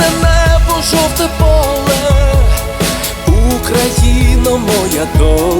Блакитне небо, жовте поле, Україно, моя доле,